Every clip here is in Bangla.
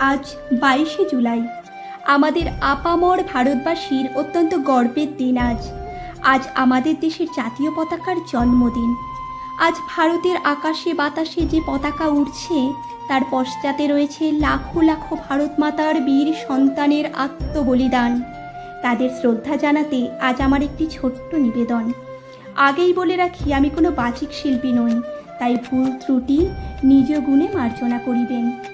আজ বাইশে জুলাই। আমাদের আপামর ভারতবাসীর অত্যন্ত গর্বের দিন আজ। আজ আমাদের দেশের জাতীয় পতাকার জন্মদিন। আজ ভারতের আকাশে বাতাসে যে পতাকা উড়ছে, তার পশ্চাতে রয়েছে লাখো লাখো ভারত মাতার বীর সন্তানের আত্মবলিদান। তাদের শ্রদ্ধা জানাতে আজ আমার একটি ছোট্ট নিবেদন। আগেই বলে রাখি, আমি কোনো বাচিক শিল্পী নই, তাই ভুল ত্রুটি নিজ গুণে মার্জনা করিবেন।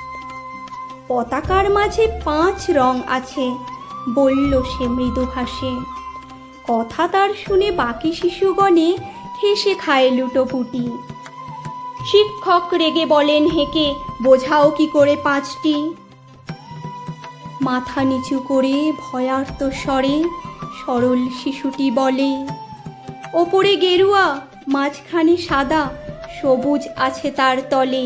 পতাকার মাঝে পাঁচ রং আছে, বলল সে মৃদু ভাসে কথা তার শুনে বাকি শিশুগণে হেসে খায় লুটোপুটি শিক্ষক রেগে বলেন, হেঁকে, বোঝাও কি করে পাঁচটি? মাথা নিচু করে ভয়ার্ত স্বরে সরল শিশুটি বলে, ওপরে গেরুয়া, মাঝখানে সাদা, সবুজ আছে তার তলে।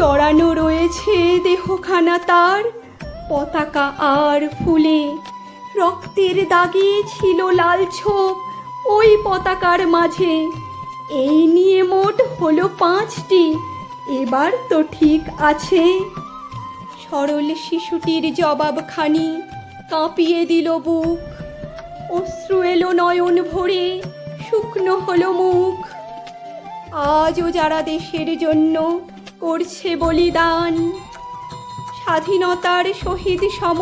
জড়ানো রয়েছে দেহখানা তার। পতাকা আর ফুলে রক্তের দাগে ছিল লাল ছোপ ওই পতাকার মাঝে। এই নিয়ে মোট হলো পাঁচটি, এবার তো ঠিক আছে। সরল শিশুটির জবাবখানি কাঁপিয়ে দিল বুক। অশ্রু এলো নয়ন ভরে, শুকনো হলো মুখ। আজও যারা দেশের জন্য করছে বলিদান। স্বাধীনতার শহীদ সম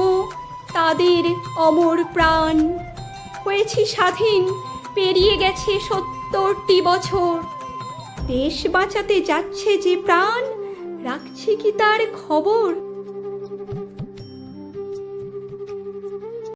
তাদের অমর প্রাণ। হয়েছি স্বাধীন, পেরিয়ে গেছে সত্তরটি বছর। দেশ বাঁচাতে যাচ্ছে যে প্রাণ, রাখছি কি তার খবর?